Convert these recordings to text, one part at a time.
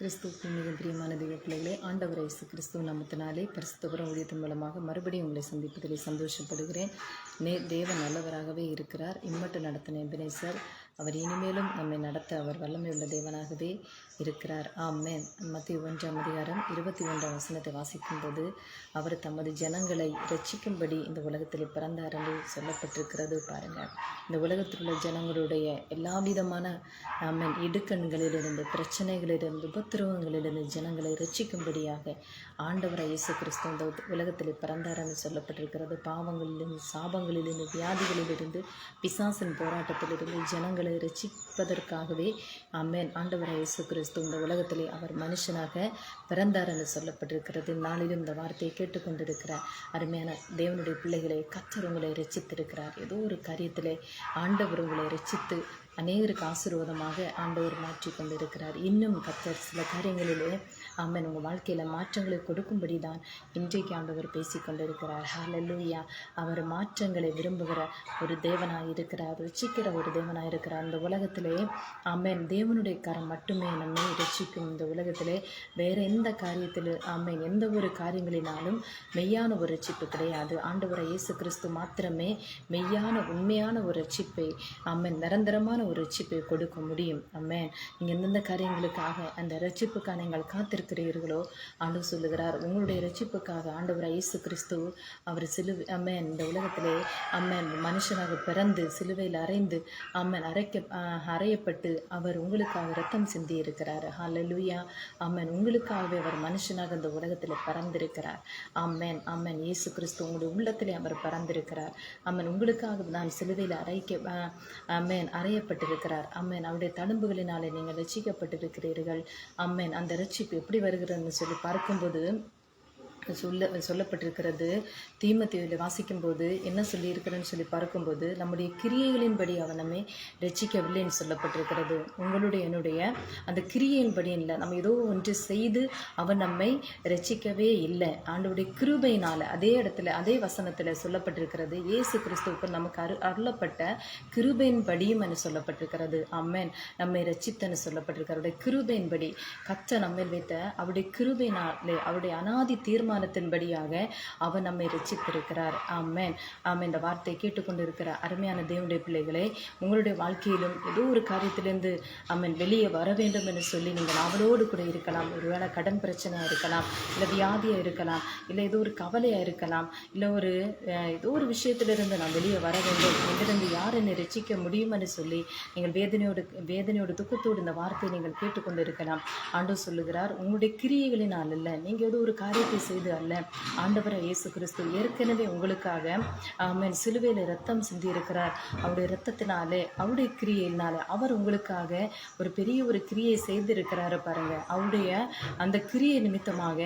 கிறிஸ்துவுக்கு மிக பிரியமான தெய்வ பிள்ளைகளே ஆண்டவர் இயேசு கிறிஸ்துவ நாமத்தினாலே பரிசுத்தபுரம் ஊழியத்தின் மூலமாக மறுபடியும் உங்களை சந்திப்பதில் சந்தோஷப்படுகிறேன். நே தேவன் நல்லவராகவே இருக்கிறார். இம்மட்டு நடத்தின எபினேசர் அவர் இனிமேலும் நம்மை நடத்த அவர் வல்லமை உள்ள தேவனாகவே இருக்கிறார். ஆமேன். மத்திய ஒன்றாம் அதிகாரம் இருபத்தி ஒன்றாம் வசனத்தை வாசிக்கும்போது அவர் தமது ஜனங்களை ரட்சிக்கும்படி இந்த உலகத்தில் பிறந்தார் என்று சொல்லப்பட்டிருக்கிறது. பாருங்கள். இந்த உலகத்தில் உள்ள ஜனங்களுடைய எல்லா விதமான ஆமேன் இடுக்கண்களிலிருந்து பிரச்சனைகளிலிருந்து உபத்திரவங்களிலிருந்து ஜனங்களை ரட்சிக்கும்படியாக ஆண்டவர் இயேசு கிறிஸ்து இந்த உலகத்தில் பிறந்தார் என்று சொல்லப்பட்டிருக்கிறது. பாவங்களிலிருந்து சாபங்களிலிருந்து வியாதிகளிலிருந்து பிசாசின் போராட்டத்திலிருந்து ஜனங்களை ரட்சிப்பதற்காகவே ஆமேன் ஆண்டவர் இயேசு கிறிஸ்து இந்த உலகத்திலே அவர் மனுஷனாக பிறந்தார் என்று சொல்லப்பட்டிருக்கிறது. நாளிலும் இந்த வார்த்தையை கேட்டுக்கொண்டிருக்கிற அருமையான தேவனுடைய பிள்ளைகளை கத்தர் உங்களை ரசித்திருக்கிறார். ஏதோ ஒரு காரியத்திலே ஆண்டவர் உங்களை ரசித்து அநேகருக்கு ஆசீர்வாதமாக ஆண்டவர் மாற்றி கொண்டிருக்கிறார். இன்னும் கத்தர் சில காரியங்களிலே ஆமன் உங்கள் வாழ்க்கையில் மாற்றங்களை கொடுக்கும்படி தான் இன்றைக்கு ஆண்டவர் பேசி கொண்டிருக்கிறார். அவர் மாற்றங்களை விரும்புகிற ஒரு தேவனாக இருக்கிறார். ரசிக்கிற ஒரு தேவனாக இருக்கிறார். இந்த உலகத்திலே ஆமென் தேவனுடைய கரம் மட்டுமே நம்மை ரசிக்கும் இந்த உலகத்திலே வேற எந்த காரியத்தில் ஆமென் எந்த ஒரு காரியங்களினாலும் மெய்யான ஒரு ரட்சிப்பு கிடையாது. ஆண்டவரை இயேசு கிறிஸ்து மாத்திரமே மெய்யான உண்மையான ஒரு ரட்சிப்பை ஆமென் நிரந்தரமான ஒரு ரட்சிப்பை கொடுக்க முடியும். அம்மேன் நீங்கள் எந்தெந்த காரியங்களுக்காக அந்த ரட்சிப்புக்காக நீங்கள் காத்திருக்கிறீர்களோ ஆண்டு சொல்லுகிறார் உங்களுடைய ரட்சிப்புக்காக ஆண்டவர் இயேசு கிறிஸ்து அவர் சிலுவை அம்மேன் இந்த உலகத்திலே அம்மன் மனுஷனாக பிறந்து சிலுவையில் அறைந்து அம்மன் அரைக்க அறையப்பட்டு அவர் உங்களுக்காக ரத்தம் சிந்தி இருக்கிறார் ஹலலுயா அம்மன் உங்களுக்காகவே அவர் மனுஷனாக இந்த உலகத்தில் பிறந்திருக்கிறார். அம்மேன் அம்மன் இயேசு கிறிஸ்து உங்களுடைய உள்ளத்திலே அவர் பிறந்திருக்கிறார். அம்மன் உங்களுக்காக நான் சிலுவையில் அரைக்க அம்மேன் அறையப்பட்டு ரட்சிக்கப்பட்டிருக்கிறார். அம்மன். அவருடைய தடும்புகளினாலே நீங்கள் ரட்சிக்கப்பட்டிருக்கிறீர்கள். அம்மன். அந்த ரட்சிப்பு எப்படி வருகிறதுன்னு சொல்லி பார்க்கும்போது சொல்ல சொல்லப்பட்டிருக்கிறது. தீமத்தியில் வாசிக்கும்போது என்ன சொல்லியிருக்கிறேன்னு சொல்லி பார்க்கும்போது நம்முடைய கிரியைகளின்படி அவன் நம்மை சொல்லப்பட்டிருக்கிறது. உங்களுடைய என்னுடைய அந்த கிரியையின்படி இல்லை. நம்ம ஏதோ ஒன்று செய்து அவன் நம்மை ரசிக்கவே இல்லை. ஆண்டவருடைய கிருபையினால் அதே இடத்துல அதே வசனத்தில் சொல்லப்பட்டிருக்கிறது. இயேசு கிறிஸ்துவுக்கு நமக்கு அரு அருளப்பட்ட கிருபையின்படியும் என சொல்லப்பட்டிருக்கிறது. அம்மேன் நம்மை ரட்சித்தன்னு சொல்லப்பட்டிருக்கிறது. அவருடைய கிருபையின்படி கச்ச நம்மேல் வைத்த அவருடைய கிருபையினாலே அவருடைய அனாதி தீர்மானம் தீர்மானத்தின்படியாக அவர் நம்மை ரசித்திருக்கிறார் ஆமேன். ஆமென். இந்த வார்த்தையை கேட்டுக்கொண்டிருக்கிற அருமையான தேவனுடைய பிள்ளைகளே உங்களுடைய வாழ்க்கையிலும் ஏதோ ஒரு காரியத்திலிருந்து ஆமென் வெளியே வர வேண்டும் என்று சொல்லி நீங்கள் அவளோடு கூட இருக்கலாம். ஒருவேளை கடன் பிரச்சனையாக இருக்கலாம் இல்லை வியாதியாக இருக்கலாம் இல்லை ஏதோ ஒரு கவலையாக இருக்கலாம் இல்லை ஒரு ஏதோ ஒரு விஷயத்திலிருந்து நான் வெளியே வர வேண்டும். எங்கிருந்து யார் என்னை ரட்சிக்க முடியும்னு சொல்லி நீங்கள் வேதனையோடு வேதனையோடு துக்கத்தோடு இந்த வார்த்தையை நீங்கள் கேட்டுக்கொண்டு இருக்கலாம் ஆண்டு சொல்லுகிறார் உங்களுடைய கிரியைகளினால் இல்லை நீங்கள் ஏதோ ஒரு காரியத்தை செய்து அல்ல. ஆண்டவரை இயேசு கிறிஸ்து ஏற்கனவே உங்களுக்காக ஆமன் சிலுவையில் ரத்தம் சிந்தி இருக்கிறார் அவருடைய ரத்தத்தினாலே அவருடைய கிரியையினாலே அவர் உங்களுக்காக ஒரு பெரிய ஒரு கிரியை செய்திருக்கிறாரு பாருங்க. அவருடைய அந்த கிரியை நிமித்தமாக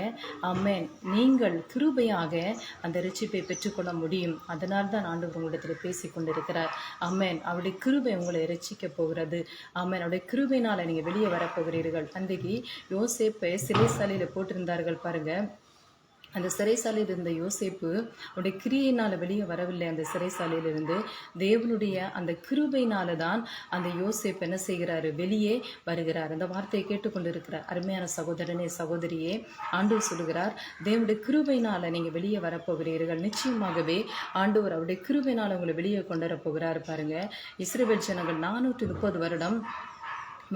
ஆமென் நீங்கள் கிருபையாக அந்த ரட்சிப்பை பெற்றுக்கொள்ள முடியும். அதனால் தான் ஆண்டவர் உங்களிடத்தில் பேசி கொண்டிருக்கிறார் அம்மேன் அவருடைய கிருபை உங்களை ரட்சிக்க போகிறது. அம்மேன் அவருடைய கிருபையினால் நீங்கள் வெளியே வரப்போகிறீர்கள் அன்றைக்கு யோசேப்பை சிலை சாலையில் போட்டிருந்தார்கள் பாருங்கள் அந்த சிறைசாலையில் இருந்த யோசேப்பு அவருடைய கிரியினால் வெளியே வரவில்லை. அந்த சிறைசாலையிலிருந்து தேவனுடைய அந்த கிருபையினால தான் அந்த யோசேப்பு என்ன செய்கிறாரு? வெளியே வருகிறார். அந்த வார்த்தையை கேட்டுக்கொண்டிருக்கிறார். அருமையான சகோதரனே சகோதரியே ஆண்டவர் சொல்லுகிறார் தேவனுடைய கிருபையினால் நீங்கள் வெளியே வரப்போகிறீர்கள். நிச்சயமாகவே ஆண்டவர் அவருடைய கிருபையினால் உங்களை வெளியே கொண்டு வரப்போகிறார் பாருங்க. இஸ்ரேல் ஜனங்கள் நானூற்றி முப்பது வருடம்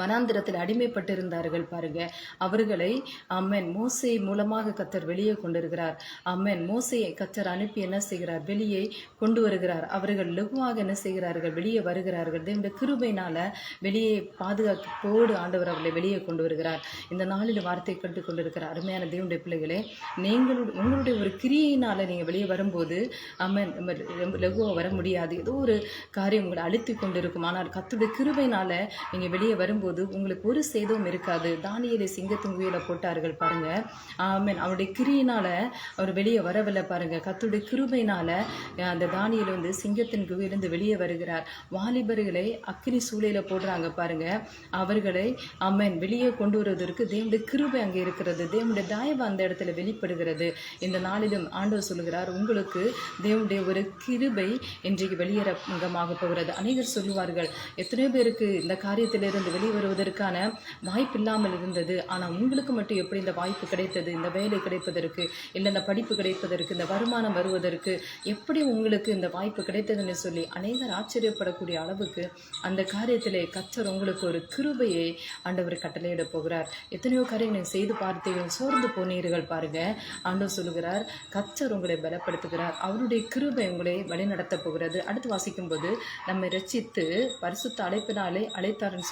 வனாந்திரத்தில் அடிமைப்பட்டிருந்தார்கள் பாருங்க. அவர்களை அம்மன் மோசை மூலமாக கத்தர் வெளியே கொண்டிருக்கிறார். அம்மன் மோசையை கத்தர் அனுப்பி என்ன செய்கிறார்? வெளியே கொண்டு வருகிறார். அவர்கள் லகுவாக என்ன செய்கிறார்கள்? வெளியே வருகிறார்கள். தேவனுடைய கிருபையினால வெளியே பாதுகாப்போடு ஆண்டவர் அவர்களை வெளியே கொண்டு வருகிறார். இந்த நாளில் வார்த்தை கண்டு கொண்டிருக்கிற அருமையான தேவனுடைய பிள்ளைகளே நீங்கள் உங்களுடைய ஒரு கிரியையினால நீங்க வெளியே வரும்போது அம்மன் லகுவாக வர முடியாது. ஏதோ ஒரு காரியம் உங்களை அழுத்தி கொண்டிருக்கும். ஆனால் கத்துடைய கிருபையினால நீங்க வெளியே வரும் வரும்போது உங்களுக்கு ஒரு சேதம் இருக்காது. தானியலை சிங்கத்தின் குயில போட்டார்கள் பாருங்க. மீன் அவருடைய கிரியினால் அவர் வெளியே வரவில்லை பாருங்க. கத்துடைய கிருபையினால் அந்த தானியல் வந்து சிங்கத்தின் குகையிலிருந்து வெளியே வருகிறார். வாலிபர்களை அக்கினி சூளையில் போடுறாங்க பாருங்க. அவர்களை அம்மன் வெளியே கொண்டு வருவதற்கு தேவனுடைய கிருபை அங்கே இருக்கிறது. தேவனுடைய தயவு அந்த இடத்துல வெளிப்படுகிறது. இந்த நாளிலும் ஆண்டவர் சொல்லுகிறார் உங்களுக்கு தேவனுடைய ஒரு கிருபை இன்றைக்கு வெளியேறமாக போகிறது. அநேகர் சொல்லுவார்கள் எத்தனையோ பேருக்கு இந்த காரியத்திலிருந்து வெளியே வெளியே வருவதற்கான வாய்ப்பு இல்லாமல் இருந்தது. ஆனால் உங்களுக்கு மட்டும் எப்படி இந்த வாய்ப்பு கிடைத்தது? இந்த வேலை கிடைப்பதற்கு இல்லை இந்த படிப்பு கிடைப்பதற்கு இந்த வருமானம் வருவதற்கு எப்படி உங்களுக்கு இந்த வாய்ப்பு கிடைத்ததுன்னு சொல்லி அநேகர் ஆச்சரியப்படக்கூடிய அளவுக்கு அந்த காரியத்திலே கத்தர் உங்களுக்கு ஒரு கிருபையை ஆண்டவர் கட்டளையிட போகிறார். எத்தனையோ காரியங்களை செய்து பார்த்தீர்கள் சோர்ந்து போனீர்கள் பாருங்க. ஆண்டவர் சொல்லுகிறார் கத்தர் உங்களை பலப்படுத்துகிறார். அவருடைய கிருபை உங்களை வழிநடத்த போகிறது. அடுத்து வாசிக்கும்போது நம்மை ரசித்து பரிசுத்த அழைப்பினாலே அழைத்தார்னு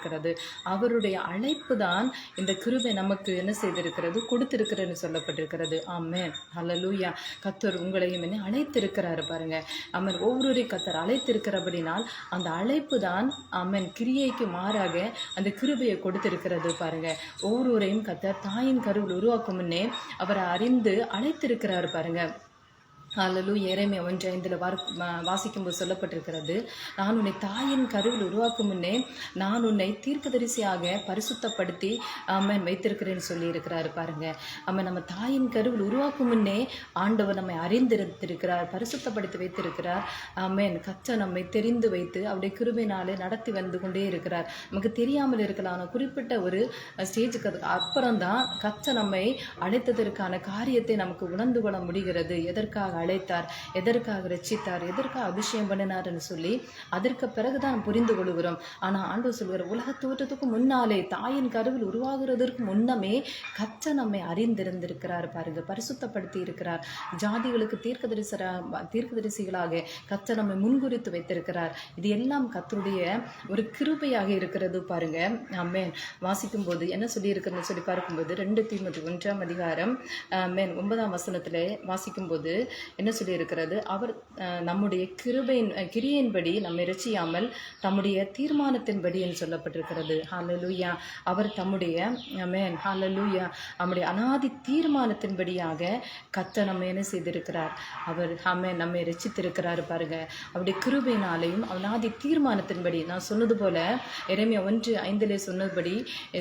சொல்லப்பட்டிருக்கிறது அவருடைய அழைப்பு தான் இந்த கிருபை நமக்கு என்ன செய்திருக்கிறது? கொடுத்திருக்கிறதுன்னு சொல்லப்பட்டிருக்கிறது. ஆமே ஹalleluya. கத்தர் உங்களையும் என்ன அழைத்திருக்கிறாரு பாருங்க. அமன் ஒவ்வொரு கத்தர் அழைத்திருக்கிறபடினால் அந்த அழைப்பு தான் அம்மன் கிரியைக்கு மாறாக அந்த கிருபையை கொடுத்திருக்கிறது பாருங்க. ஒவ்வொருவரையும் கத்தர் தாயின் கருவில் உருவாக்கும் முன்னே அவரை அறிந்து அழைத்திருக்கிறாரு பாருங்க. அல்லலு ஏறமே ஒன்று ஐந்தில் வார் வாசிக்கும்போது சொல்லப்பட்டிருக்கிறது. நான் உன்னை தாயின் கருவில் உருவாக்கும் முன்னே நான் உன்னை தீர்க்கதரிசியாக பரிசுத்தப்படுத்தி அம்மன் வைத்திருக்கிறேன்னு சொல்லியிருக்கிறார் பாருங்க. அம்மன் நம்ம தாயின் கருவில் உருவாக்கும் முன்னே ஆண்டவர் நம்மை அறிந்திருத்திருக்கிறார் பரிசுத்தப்படுத்தி வைத்திருக்கிறார். அம்மன் கச்ச நம்மை தெரிந்து வைத்து அவருடைய கிருபையினாலே நடத்தி வந்து கொண்டே இருக்கிறார். நமக்கு தெரியாமல் இருக்கலாம். ஆனால் குறிப்பிட்ட ஒரு ஸ்டேஜுக்கு அப்புறம் தான் கச்ச நம்மை அழைத்ததற்கான காரியத்தை நமக்கு உணர்ந்து கொள்ள முடிகிறது. எதற்காக அழைத்தார் எதற்காக ரச்சித்தார் எதற்காக அபிஷேகம் பண்ணினார்னு சொல்லி அதற்கு பிறகுதான் புரிந்து கொள்கிறோம். ஆனால் ஆண்டவர் சொல்கிற உலக தோற்றத்துக்கு முன்னாலே தாயின் கருவில் உருவாகிறதற்கு முன்னமே கச்ச நம்மை அறிந்திருந்திருக்கிறார் பாருங்க பரிசுத்தப்படுத்தி இருக்கிறார். ஜாதிகளுக்கு தீர்க்கதரிசரா தீர்க்கதரிசிகளாக கச்ச நம்மை முன்குறித்து வைத்திருக்கிறார். இது எல்லாம் கத்தருடைய ஒரு கிருபையாக இருக்கிறது பாருங்க. அம்மேன் வாசிக்கும் போது என்ன சொல்லியிருக்கிறதுன்னு சொல்லி பார்க்கும்போது ரெண்டு தீமதி ஒன்றாம் அதிகாரம் மேன் ஒன்பதாம் வசனத்தில் வாசிக்கும்போது என்ன சொல்லியிருக்கிறது? அவர் நம்முடைய கிருபையின் கிரியின்படி நம்மை ரசியாமல் தம்முடைய தீர்மானத்தின்படி என்று சொல்லப்பட்டிருக்கிறது. ஹாலலூயா அவர் தம்முடைய மேன் ஹாலலூயா நம்முடைய அனாதி தீர்மானத்தின்படியாக கத்த நம்ம என்ன செய்திருக்கிறார்? அவர் அமே நம்மை ரசித்திருக்கிறார் பாருங்க. அவருடைய கிருபையினாலையும் அனாதி தீர்மானத்தின்படி நான் சொன்னது போல இறைமையா ஒன்று ஐந்திலே சொன்னபடி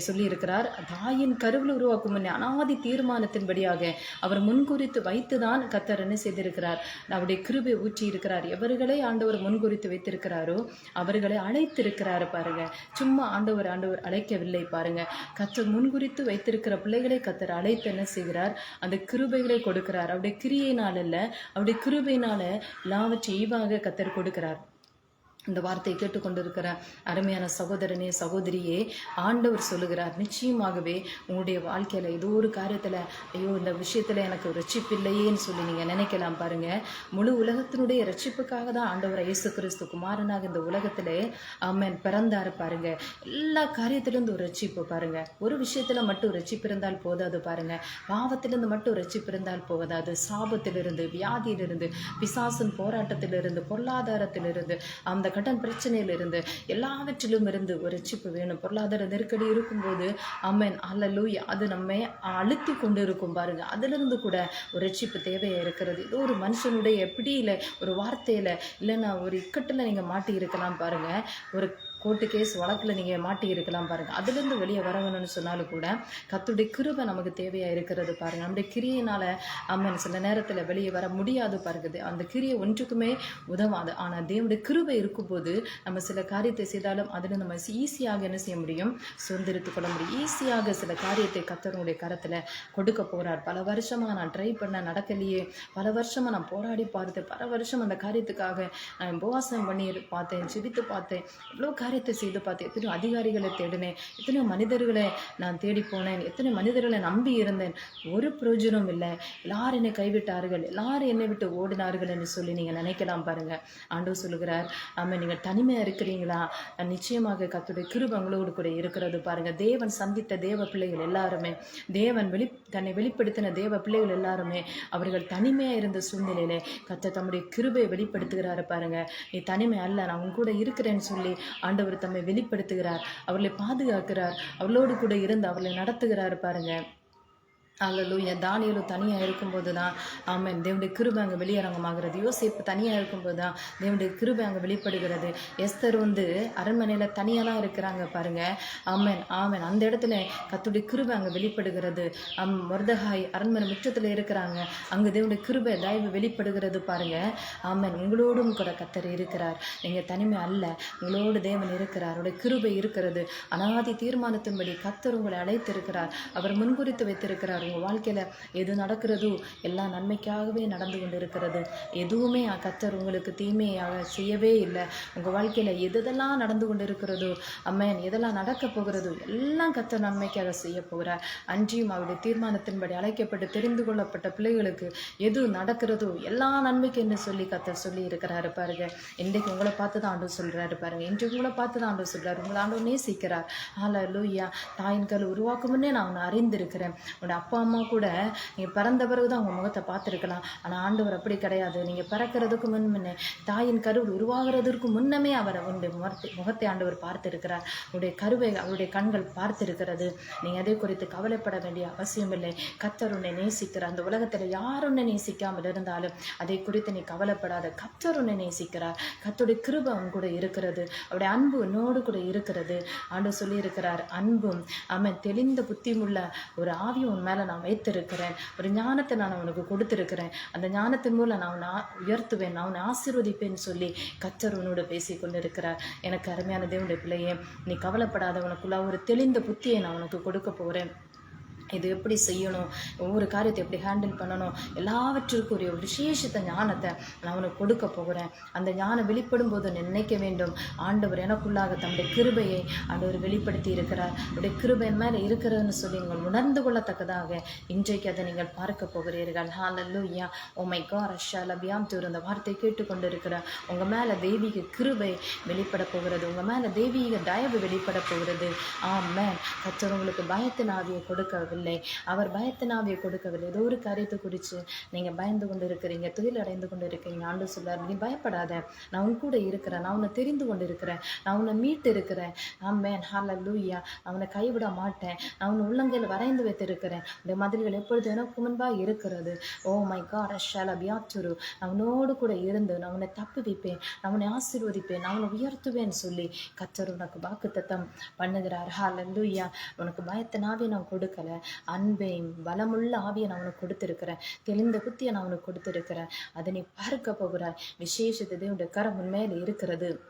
சொல்லியிருக்கிறார். தாயின் கருவில் உருவாக்கும் முன்னே அனாதி தீர்மானத்தின்படியாக அவர் முன்குறித்து வைத்துதான் கத்தர் என்ன செய்திருக்கிறார். அவருடைய கிருபை ஊற்றி இருக்கிறார். எவர்களை ஆண்டவர் முன்குறித்து வைத்திருக்கிறாரோ அவர்களை அழைத்திருக்கிறாரு பாருங்க. சும்மா ஆண்டவர் ஆண்டவர் அழைக்கவில்லை பாருங்க. கத்தர் முன்குறித்து வைத்திருக்கிற பிள்ளைகளை கத்தர் அழைத்து என்ன செய்கிறார்? அந்த கிருபைகளை கொடுக்கிறார். அவருடைய கிரியையினால் இல்லை அவருடைய கிருபையினால எல்லாவற்றையும் ஈவாக கத்தர் கொடுக்கிறார். இந்த வார்த்தையை கேட்டுக்கொண்டிருக்கிற அருமையான சகோதரனே சகோதரியே ஆண்டவர் சொல்லுகிறார் நிச்சயமாகவே உங்களுடைய வாழ்க்கையில் ஏதோ ஒரு காரியத்தில் ஐயோ இந்த விஷயத்தில் எனக்கு ரட்சிப்பில்லையேன்னு சொல்லி நீங்கள் நினைக்கலாம் பாருங்கள் முழு உலகத்தினுடைய ரட்சிப்புக்காக தான் ஆண்டவர் இயேசு கிறிஸ்து குமாரனாக இந்த உலகத்தில் அம்மன் பிறந்தார் பாருங்க. எல்லா காரியத்திலேருந்து ஒரு ரட்சிப்பு பாருங்கள் ஒரு விஷயத்தில் மட்டும் ரட்சிப்பு இருந்தால் போதாது பாருங்கள் பாவத்திலிருந்து மட்டும் ரட்சிப்பு இருந்தால் போதாது. சாபத்திலிருந்து வியாதியிலிருந்து பிசாசின் போராட்டத்திலிருந்து பொருளாதாரத்திலிருந்து அந்த கடன் பிரச்சனையிலிருந்து எல்லாவற்றிலும் இருந்து ஒரு ரட்சிப்பு வேணும். பொருளாதார நெருக்கடி இருக்கும்போது அம்மன் அல்லலூயா. அது நம்மை அழுத்தி கொண்டு இருக்கும் பாருங்க. அதிலிருந்து கூட ஒரு ரட்சிப்பு தேவையாக இருக்கிறது? ஏதோ ஒரு மனுஷனுடைய எப்படி இல்லை ஒரு வார்த்தையில் இல்லைன்னா ஒரு இக்கட்டில் நீங்கள் மாட்டி இருக்கலாம் பாருங்க. ஒரு கோர்ட்டு கேஸ் வழக்கில் நீங்கள் மாட்டி இருக்கலாம் அதுலேருந்து வெளியே வர சொன்னாலும் கூட கத்துடைய கிருபை நமக்கு தேவையாக இருக்கிறது பாருங்கள் நம்முடைய கிரியினால் அம்மன் சில நேரத்தில் வெளியே வர முடியாது பாருக்குது அந்த கிரியை ஒன்றுக்குமே உதவாது. ஆனால் தேவனுடைய கிருபை இருக்கும்போது நம்ம சில காரியத்தை செய்தாலும் அதில் நம்ம ஈஸியாக என்ன செய்ய முடியும்? சுதந்திரித்து கொள்ள முடியும். ஈஸியாக சில காரியத்தை கத்தருடைய கரத்தில் கொடுக்க போகிறார் பல வருஷமாக நான் ட்ரை பண்ண நடக்கலையே. பல வருஷமாக நான் போராடி பார்த்தேன். பல வருஷம் அந்த காரியத்துக்காக நான் உபவாசம் பண்ணி பார்த்தேன் சிரித்து பார்த்தேன். எவ்வளோ காரியத்தை செய்து பார்த்தேன் எத்தனையோ அதிகாரிகளை தேடினேன். எத்தனையோ மனிதர்களை நான் தேடி போனேன். எத்தனை மனிதர்களை நம்பி இருந்தேன். ஒரு பிரயோஜனம் இல்லை. எல்லாரும் என்னை கைவிட்டார்கள். எல்லாரும் என்னை விட்டு ஓடினார்கள் என்று சொல்லி நீங்கள் நினைக்கலாம் பாருங்க. ஆண்டவர் சொல்லுகிறார் ஆமாம் நீங்கள் தனிமையாக இருக்கிறீங்களா? நிச்சயமாக கத்துடைய கிருபை உங்களோடு கூட இருக்கிறது பாருங்கள் தேவன் சந்தித்த தேவ பிள்ளைகள் எல்லாருமே தேவன் வெளி தன்னை வெளிப்படுத்தின தேவ பிள்ளைகள் எல்லாருமே அவர்கள் தனிமையாக இருந்த சூழ்நிலையிலே கத்த தம்முடைய கிருபை வெளிப்படுத்துகிறாரு பாருங்க. நீ தனிமை அல்ல நான் உன் கூட இருக்கிறேன்னு சொல்லி ஆண்டவர் தம்மை வெளிப்படுத்துகிறார். அவர்களை பாதுகாக்கிறார். அவர்களோடு கூட இருந்து அவர்களை நடத்துகிறார் பாருங்க. அல்லலூயா தானியலும் தனியாக இருக்கும்போது தான் ஆமேன். தேவனுடைய கிருபை அங்கே வெளியரங்கமாகிறது. யோசிப்பு தனியாக இருக்கும்போது தான் தேவனுடைய கிருபை அங்கே வெளிப்படுகிறது. எஸ்தர் வந்து அரண்மனையில் தனியாக தான் இருக்கிறாங்க பாருங்கள் ஆமேன். ஆமன். அந்த இடத்துல கத்துடைய கிருபை அங்கே வெளிப்படுகிறது. அம் மொர்தகாய் அரண்மனை முற்றத்தில் இருக்கிறாங்க. அங்கே தேவனுடைய கிருபை தயவு வெளிப்படுகிறது பாருங்கள் ஆமன். உங்களோடும் கூட கத்தர் இருக்கிறார். நீங்கள் தனிமை அல்ல. உங்களோடு தேவன் இருக்கிறார். அவருடைய கிருபை இருக்கிறது. அனாதி தீர்மானத்தின்படி கத்தர் உங்களை அழைத்திருக்கிறார். அவர் முன்குறித்து வைத்திருக்கிறார். உங்கள் வாழ்க்கையில் எது நடக்கிறதோ எல்லா நன்மைக்காகவே நடந்து கொண்டு இருக்கிறது எதுவுமே கத்தர் உங்களுக்கு தீமையாக செய்யவே இல்லை. உங்கள் வாழ்க்கையில் எதெல்லாம் நடந்து கொண்டு இருக்கிறதோ அம்மேன் எதெல்லாம் நடக்க போகிறதோ எல்லாம் கத்தர் நன்மைக்காக செய்ய போகிறார். அன்றியும் அவருடைய தீர்மானத்தின்படி அழைக்கப்பட்டு தெரிந்து கொள்ளப்பட்ட பிள்ளைகளுக்கு எது நடக்கிறதோ எல்லா நன்மைக்கு என்று சொல்லி கத்தர் சொல்லி இருக்கிறாரு பாருங்க. இன்றைக்கு உங்களை பார்த்து தான் ஆண்டு சொல்றாரு பாருங்க. இன்றைக்கு உங்களை பார்த்து தான் ஆண்டு சொல்கிறார் உங்களை ஆண்டு நேசிக்கிறார். ஆல லூயா தாயின் கல் உருவாக்கும் முன்னே நான் உன்னை அறிந்திருக்கிறேன். உன்னோட அப்பா அம்மா கூட நீங்கள் பிறந்த பிறகு தான் உங்கள் முகத்தை பார்த்துருக்கலாம். ஆனால் ஆண்டவர் அப்படி கிடையாது. நீங்கள் பிறக்கிறதுக்கு முன் முன்னே தாயின் கருவில் உருவாகிறதுக்கு முன்னமே அவர் உன்னுடைய முகத்தை முகத்தை ஆண்டவர் பார்த்திருக்கிறார். உடைய கருவை அவருடைய கண்கள் பார்த்திருக்கிறது. நீங்கள் அதை குறித்து கவலைப்பட வேண்டிய அவசியம் இல்லை. கத்தர் உன்னை நேசிக்கிறார். அந்த உலகத்தில் யார் உன்னை நேசிக்காமல் இருந்தாலும் அதை குறித்து நீ கவலைப்படாத. கத்தர் உன்னை நேசிக்கிறார். கத்துடைய கிருபை அவன் கூட இருக்கிறது. அவருடைய அன்பு உன்னோடு கூட இருக்கிறது. ஆண்டு சொல்லியிருக்கிறார் அன்பும் அவன் தெளிந்த புத்தியுமுள்ள ஒரு ஆவி உன் மேலே நான் வைத்திருக்கிறேன். ஒரு ஞானத்தை நான் உனக்கு கொடுத்திருக்கிறேன். அந்த ஞானத்தின் மூலம் நான் அவனை உயர்த்துவேன். நான் உன்னை ஆசீர்வதிப்பேன்னு சொல்லி கத்தர் உன்னோட பேசி கொண்டிருக்கிறார். எனக்கு அருமையான தேவனுடைய பிள்ளையே நீ கவலைப்படாத. உனக்குள்ள ஒரு தெளிந்த புத்தியை நான் உனக்கு கொடுக்க போகிறேன் இது எப்படி செய்யணும்? ஒவ்வொரு காரியத்தை எப்படி ஹேண்டில் பண்ணணும்? எல்லாவற்றிற்கும் ஒரு விசேஷத்த ஞானத்தை நான் உனக்கு கொடுக்க போகிறேன். அந்த ஞானம் வெளிப்படும் போது நினைக்க வேண்டும். ஆண்டவர் எனக்குள்ளாக தம்முடைய கிருபையை ஆண்டவர் வெளிப்படுத்தி இருக்கிறார். அவருடைய கிருபை மேலே இருக்கிறதுன்னு சொல்லி நீங்கள் உணர்ந்து கொள்ளத்தக்கதாக இன்றைக்கு அதை நீங்கள் பார்க்க போகிறீர்கள். ஹalleluya oh ஓ மை காட் அஷாலபியாம் தூர் அந்த வார்த்தை கேட்டுக்கொண்டு இருக்கிற உங்கள் மேலே தெய்வீக கிருபை வெளிப்பட போகிறது. உங்கள் மேலே தெய்வீக தயவு வெளிப்பட போகிறது. ஆமாம் கர்த்தர் உங்களுக்கு பயத்தின் ஆவியை கொடுக்கவில்லை அவர் பயத்தினாவே கொடுக்கவில்லை. ஏதோ ஒரு காரியத்தை குறித்து நீங்கள் பயந்து கொண்டு இருக்கிறீங்க துயில் அடைந்து கொண்டு இருக்கிறீங்க ஆண்டு சொல்லார் நீ பயப்படாத. நான் உன் கூட இருக்கிறேன். நான் உன்னை தெரிந்து கொண்டு இருக்கிறேன் நான் உன்னை மீட்டு இருக்கிறேன். ஆமேன். ஹால லூயா அவனை கைவிட மாட்டேன். நான் உன் உள்ளங்கையில் வரைந்து வைத்திருக்கிறேன். இந்த மதில்கள் எப்பொழுது எனக்கு முன்பாக இருக்கிறது? ஓ மை காட் அஷால பியாச்சுரு அவனோடு கூட இருந்து நான் உன்னை தப்புவிப்பேன் நான் உன்னை ஆசீர்வதிப்பேன். நான் உன்னை உயர்த்துவேன்னு சொல்லி கத்தர் உனக்கு வாக்குத்தத்தம் பண்ணுகிறார். ஹalleluya. உனக்கு பயத்தினாவே நான் கொடுக்கல. அன்பையும் பலமுள்ள ஆவியை நான் உனக்கு கொடுத்துருக்கிறேன். தெளிந்த புத்தியை நான் உனக்கு கொடுத்துருக்கிறேன். அதை நீ பார்க்க போகிறாய். விசேஷத்தை தேவனுடைய கரம் உன் இருக்கிறது.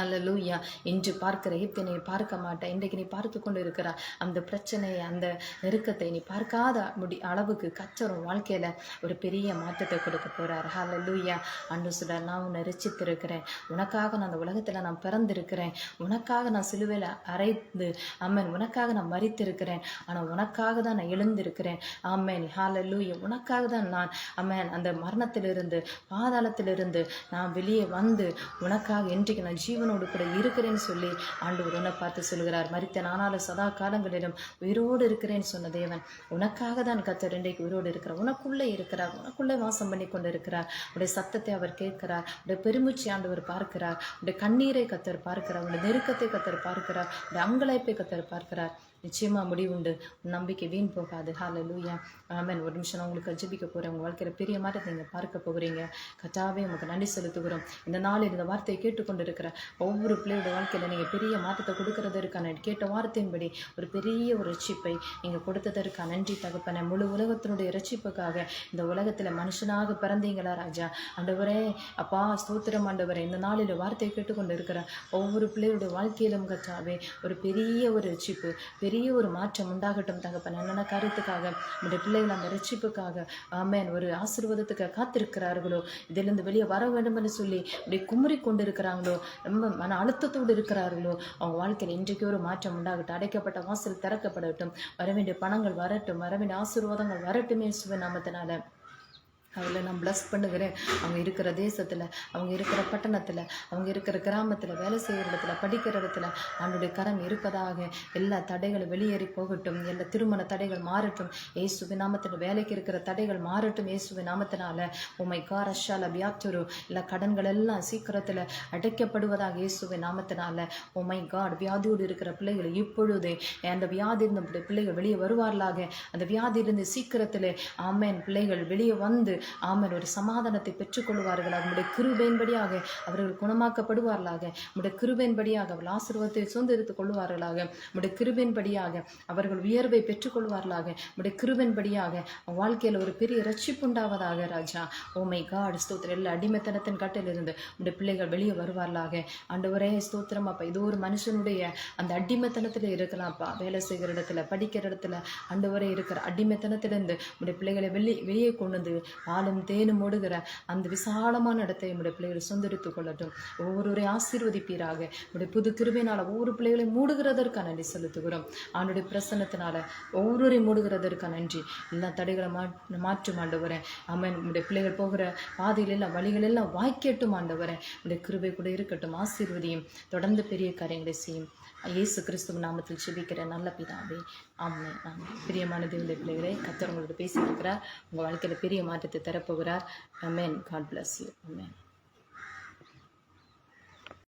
அல்லூயா இன்று பார்க்கிற எகிப்தை நீ பார்க்க மாட்டேன் இன்றைக்கு நீ பார்த்து கொண்டு இருக்கிற அந்த பிரச்சனையை அந்த நெருக்கத்தை நீ பார்க்காத முடி அளவுக்கு கச்சரும் வாழ்க்கையில் ஒரு பெரிய மாற்றத்தை கொடுக்க போகிறார் ஹால லூயா அன்று சொல்ல நான் உன்னை ரசித்திருக்கிறேன் உனக்காக நான் அந்த உலகத்தில் நான் பிறந்திருக்கிறேன். உனக்காக நான் சிலுவையில் அரைந்து அம்மன் உனக்காக நான் மறித்திருக்கிறேன் ஆனால் உனக்காக தான் நான் எழுந்திருக்கிறேன். அம்மேன் ஹால லூயா உனக்காக தான் நான் அம்மன் அந்த மரணத்திலிருந்து பாதாளத்திலிருந்து நான் வெளியே வந்து உனக்காக இன்றைக்கு நான் ஜீவ ஜீவனோடு கூட இருக்கிறேன்னு சொல்லி ஆண்டவர் உன்னை பார்த்து சொல்கிறார் மறித்த நானாலும் சதா காலங்களிலும் உயிரோடு இருக்கிறேன்னு சொன்ன தேவன் உனக்காக தான் கத்தர் இன்றைக்கு உயிரோடு இருக்கிறார். உனக்குள்ளே இருக்கிறார் உனக்குள்ளே வாசம் பண்ணி கொண்டு இருக்கிறார் உடைய சத்தத்தை அவர் கேட்கிறார் உடைய பெருமூச்சி ஆண்டவர் பார்க்கிறார் உடைய கண்ணீரை கத்தர் பார்க்கிறார் உடைய நெருக்கத்தை கத்தர் பார்க்கிறார் உடைய அங்கலாய்ப்பை கத்தர் பார்க்கிறார். நிச்சயமாக முடிவுண்டு. நம்பிக்கை வீண் போகாது. ஹால லூயா ஆமேன். ஒரு நிமிஷம் நான் உங்களுக்கு ஜபிக்க போகிறேன் உங்கள் வாழ்க்கையில் பெரிய மாற்றத்தை நீங்கள் பார்க்க போகிறீங்க. கட்டாவே உங்களுக்கு நன்றி செலுத்துகிறோம். இந்த நாள் இந்த வார்த்தையை கேட்டுக்கொண்டு இருக்கிற ஒவ்வொரு பிள்ளையோட வாழ்க்கையில் நீங்கள் பெரிய மாற்றத்தை கொடுக்கறதற்கான கேட்ட வார்த்தையின்படி ஒரு பெரிய ஒரு ரட்சிப்பை நீங்கள் கொடுத்ததற்கான நன்றி தகப்பன. முழு உலகத்தினுடைய ரட்சிப்புக்காக இந்த உலகத்தில் மனுஷனாக பிறந்தீங்களா ராஜா? ஆண்டவரே அப்பா ஸ்தோத்திரம் ஆண்டவரே. இந்த நாளில் வார்த்தையை கேட்டுக்கொண்டு இருக்கிற ஒவ்வொரு பிள்ளையோட வாழ்க்கையிலும் கட்டாவே ஒரு பெரிய ஒரு ரட்சிப்பு பெரிய பெரிய ஒரு மாற்றம் உண்டாகட்டும் தகப்பன் என்னென்ன காரியத்துக்காக நம்முடைய பிள்ளைகள் அந்த ரட்சிப்புக்காக ஆமேன் ஒரு ஆசீர்வாதத்துக்கு காத்திருக்கிறார்களோ இதிலிருந்து வெளியே வர வேண்டும் என்று சொல்லி அப்படி குமுறி கொண்டு இருக்கிறாங்களோ ரொம்ப மன அழுத்தத்தோடு இருக்கிறார்களோ அவங்க வாழ்க்கையில் இன்றைக்கு ஒரு மாற்றம் உண்டாகட்டும். அடைக்கப்பட்ட வாசல் திறக்கப்படட்டும். வர வேண்டிய பணங்கள் வரட்டும். வர வேண்டிய ஆசீர்வாதங்கள் வரட்டுமே சுவ நாமத்தினால. அதில் நான் ப்ளஸ் பண்ணுகிறேன். அவங்க இருக்கிற தேசத்தில் அவங்க இருக்கிற பட்டணத்தில் அவங்க இருக்கிற கிராமத்தில் வேலை செய்கிற இடத்துல படிக்கிற இடத்துல அவனுடைய கரம் இருப்பதாக எல்லா தடைகளும் வெளியேறி போகட்டும். எல்லா திருமண தடைகள் மாறட்டும். இயேசுவின் நாமத்தில் வேலைக்கு இருக்கிற தடைகள் மாறட்டும் இயேசுவின் நாமத்தினால. உமை காரஷால வியாத்துரு எல்லா கடன்கள் எல்லாம் சீக்கிரத்தில் அடைக்கப்படுவதாக இயேசுவின் நாமத்தினால. உமை காட் வியாதியோடு இருக்கிற பிள்ளைகள் இப்பொழுது அந்த வியாதி இருந்த பிள்ளைகள் வெளியே வருவார்களாக. அந்த வியாதியிலிருந்து சீக்கிரத்தில் ஆமேன் பிள்ளைகள் வெளியே வந்து ஆமேன். ஒரு சமாதானத்தை பெற்றுக்கொள்வார்கள். அவருடைய கிருபையின்படியாக அவர்கள் குணமாக்கப்படுவார்களாக. உடைய கிருபையின்படியாக அவர்கள் ஆசீர்வாதத்தை சுதந்திரித்துக் கொள்வார்களாக. உடைய கிருபையின்படியாக அவர்கள் உயர்வை பெற்றுக்கொள்வார்களாக. உடைய கிருபையின்படியாக வாழ்க்கையில் ஒரு பெரிய ரட்சிப்புண்டாவதாக ராஜா. Oh ஓமை காட் ஸ்தோத்திரம். எல்லா அடிமைத்தனத்தின் கட்டிலிருந்து உடைய பிள்ளைகள் வெளியே வருவார்களாக. ஆண்டவரே ஸ்தோத்திரம் அப்போ. இது ஒரு மனுஷனுடைய அந்த அடிமைத்தனத்தில் இருக்கலாம்ப்பா வேலை செய்கிற இடத்துல படிக்கிற இடத்துல ஆண்டவரே இருக்கிற அடிமைத்தனத்திலிருந்து உடைய பிள்ளைகளை வெளியே வெளியே கொண்டு வந்து பாலும் தேனும் ஓடுகிற அந்த விசாலமான இடத்தை நம்முடைய பிள்ளைகளை சுந்தரித்துக் கொள்ளட்டும். ஒவ்வொருவரையும் ஆசீர்வதிப்பீராக. நம்முடைய புது கிருபையினால ஒவ்வொரு பிள்ளைகளையும் மூடுகிறதற்காக நன்றி செலுத்துகிறோம். அவனுடைய பிரசன்னத்தினால ஒவ்வொருவரை மூடுகிறதற்காக நன்றி. எல்லா தடைகளை மா மாற்றும் ஆண்டவரேன் அம்மன் உடைய பிள்ளைகள் போகிற பாதையில் எல்லாம் வழிகள் எல்லாம் வாய்க்கட்டும் ஆண்டவரேன் உடைய கிருபை கூட இருக்கட்டும். ஆசீர்வதியும். தொடர்ந்து பெரிய காரியங்களை செய்யும். இயேசு கிறிஸ்துவ நாமத்தில் செபிக்கிற நல்ல பிதாவே ஆமே ஆமே பிரியமான தேவதை பிள்ளைகளே கத்தர் உங்களோட பேசியிருக்கிறார். உங்கள் வாழ்க்கையில் பெரிய மாற்றத்தை தரப்போகிறார். Amen God bless you amen